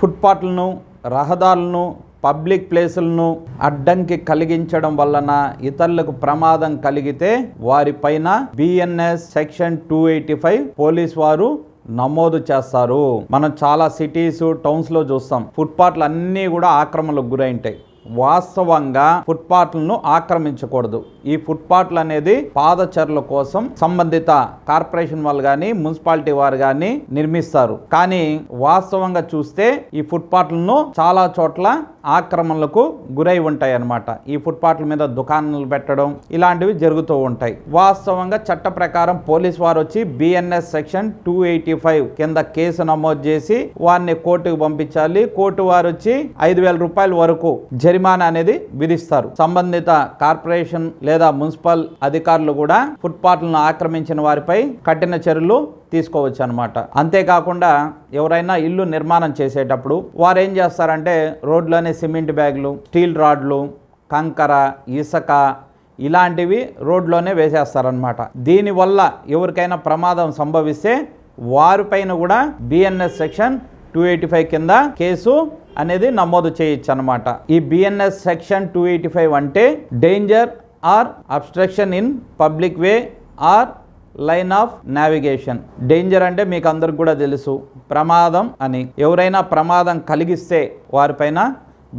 ఫుట్పాత్లను రహదారులను పబ్లిక్ ప్లేసులను అడ్డంకి కలిగించడం వలన ఇతరులకు ప్రమాదం కలిగితే వారిపైన BNS section two eighty five police వారు నమోదు చేస్తారు. మనం చాలా సిటీస్ టౌన్స్లో చూస్తాం. ఫుట్పాత్లు అన్నీ కూడా ఆక్రమణలకు గురైంటాయి. వాస్తవంగా ఫుట్పాత్లను ఆక్రమించకూడదు. ఈ ఫుట్పాత్లు అనేది పాదచరుల కోసం సంబంధిత కార్పొరేషన్ వాళ్ళు కానీ మున్సిపాలిటీ వారు కానీ నిర్మిస్తారు. కానీ వాస్తవంగా చూస్తే ఈ ఫుట్పాత్లను చాలా చోట్ల ఆక్రమణలకు గురై ఉంటాయి అన్నమాట ఈ ఫుట్పాత్ల మీద దుకాణాలు పెట్టడం ఇలాంటివి జరుగుతూ ఉంటాయి. వాస్తవంగా చట్ట ప్రకారం పోలీస్ వారు వచ్చి BNS section two eighty five కింద కేసు నమోదు చేసి వారిని కోర్టుకు పంపించాలి. కోర్టు వారు వచ్చి ఐదు వేల రూపాయల వరకు జరిమానా అనేది విధిస్తారు. సంబంధిత కార్పొరేషన్ లేదా మున్సిపల్ అధికారులు కూడా ఫుట్పాత్లను ఆక్రమించిన వారిపై కఠిన చర్యలు తీసుకోవచ్చు అనమాట అంతేకాకుండా ఎవరైనా ఇల్లు నిర్మాణం చేసేటప్పుడు వారు ఏం చేస్తారంటే రోడ్లోనే సిమెంట్ బ్యాగులు స్టీల్ రాడ్లు కంకర ఇసుక ఇలాంటివి రోడ్లోనే వేసేస్తారనమాట దీనివల్ల ఎవరికైనా ప్రమాదం సంభవిస్తే వారిపైన కూడా BNS section two eighty five కింద కేసు అనేది నమోదు చేయొచ్చు అనమాట ఈ BNS section two eighty five అంటే danger or obstruction in public way or line of navigation. Danger అంటే మీకు అందరికి కూడా తెలుసు. ప్రమాదం అని. ఎవరైనా ప్రమాదం కలిగిస్తే వారిపైన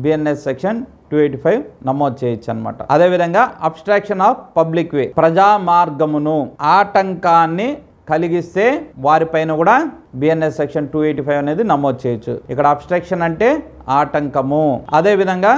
BNS section two eighty five నమోదు చేయొచ్చు అనమాట అదేవిధంగా అబ్స్ట్రాక్షన్ ఆఫ్ పబ్లిక్ వే. ప్రజా మార్గమును ఆటంకాన్ని కలిగిస్తే వారిపైన కూడా BNS section two eighty five అనేది నమోదు చేయొచ్చు. ఇక్కడ అబ్స్ట్రక్షన్ అంటే ఆటంకము. అదేవిధంగా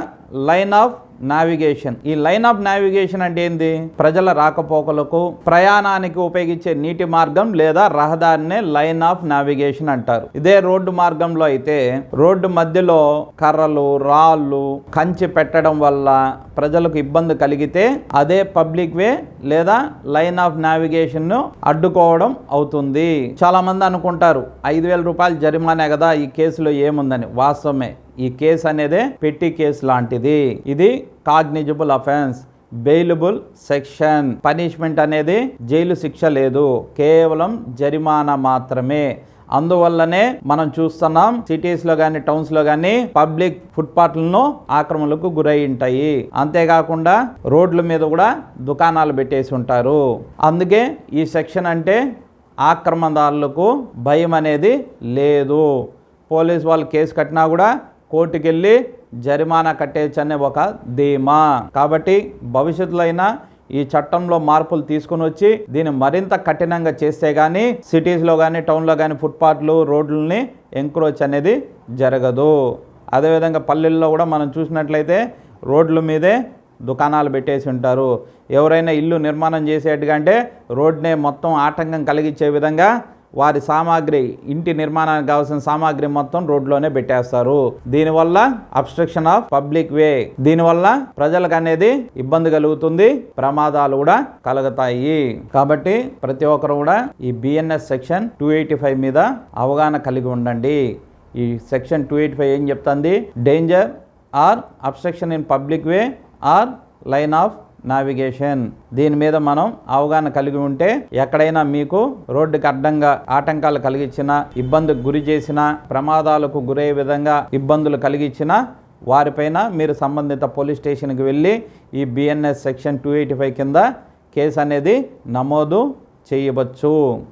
లైన్ ఆఫ్ నావిగేషన్ ఈ లైన్ ఆఫ్ నావిగేషన్ అంటే ఏంది? ప్రజల రాకపోకలకు ప్రయాణానికి ఉపయోగించే నీటి మార్గం లేదా రహదారినే లైన్ ఆఫ్ నావిగేషన్ అంటారు. ఇదే రోడ్డు మార్గంలో అయితే రోడ్డు మధ్యలో కర్రలు రాళ్ళు కంచి పెట్టడం వల్ల ప్రజలకు ఇబ్బంది కలిగితే అదే పబ్లిక్ వే లేదా లైన్ ఆఫ్ నావిగేషన్ను అడ్డుకోవడం అవుతుంది. చాలా మంది అనుకుంటారు ఐదు వేల రూపాయలు జరిమానా కదా ఈ కేసులో ఏముందని. వాస్తవమే. ఈ కేసు అనేదే పెట్టి కేసు లాంటిది. ఇది cognizable offence bailable section. Punishment అనేది జైలు శిక్ష లేదు. కేవలం జరిమానా మాత్రమే. అందువల్లనే మనం చూస్తున్నాం సిటీస్లో కానీ టౌన్స్లో కానీ పబ్లిక్ ఫుట్పాత్లను ఆక్రమణలకు గురై ఉంటాయి అంతేకాకుండా రోడ్ల మీద కూడా దుకాణాలు పెట్టేసి ఉంటారు. అందుకే ఈ సెక్షన్ అంటే ఆక్రమణదారులకు భయం అనేది లేదు. పోలీస్ వాళ్ళు కేసు కట్టినా కూడా కోర్టుకెళ్ళి జరిమానా కట్టేయచ్చు ఒక ధీమా. కాబట్టి భవిష్యత్తులో అయినా ఈ చట్టంలో మార్పులు తీసుకుని వచ్చి దీన్ని మరింత కఠినంగా చేస్తే కానీ సిటీస్లో కానీ టౌన్లో కానీ ఫుట్పాత్లు రోడ్లని ఎంక్రోచ్ అనేది జరగదు. అదేవిధంగా పల్లెల్లో కూడా మనం చూసినట్లయితే రోడ్ల మీదే దుకాణాలు పెట్టేసి ఉంటారు. ఎవరైనా ఇల్లు నిర్మాణం చేసేట్టుగా అంటే రోడ్నే మొత్తం ఆటంకం కలిగించే విధంగా వారి సామాగ్రి ఇంటి నిర్మాణానికి కావాల్సిన సామాగ్రి మొత్తం రోడ్లోనే పెట్టేస్తారు. దీనివల్ల అబ్స్ట్రక్షన్ ఆఫ్ పబ్లిక్ వే దీనివల్ల ప్రజలకు అనేది ఇబ్బంది కలుగుతుంది ప్రమాదాలు కూడా కలుగుతాయి. కాబట్టి ప్రతి ఒక్కరు కూడా ఈ BNS section two eighty five మీద అవగాహన కలిగి ఉండండి. ఈ సెక్షన్ టూ ఎయిటీ ఫైవ్ ఏం చెప్తుంది? Danger or obstruction in public way or line of navigation దీని మీద మనం అవగాహన కలిగి ఉంటే ఎక్కడైనా మీకు రోడ్డుకి అడ్డంగా ఆటంకాలు కలిగించిన ఇబ్బందికి గురి చేసిన ప్రమాదాలకు గురయ్యే విధంగా ఇబ్బందులు కలిగించిన వారిపైన మీరు సంబంధిత పోలీస్ స్టేషన్కి వెళ్ళి ఈ BNS section two eighty five కింద కేసు అనేది నమోదు చేయవచ్చు.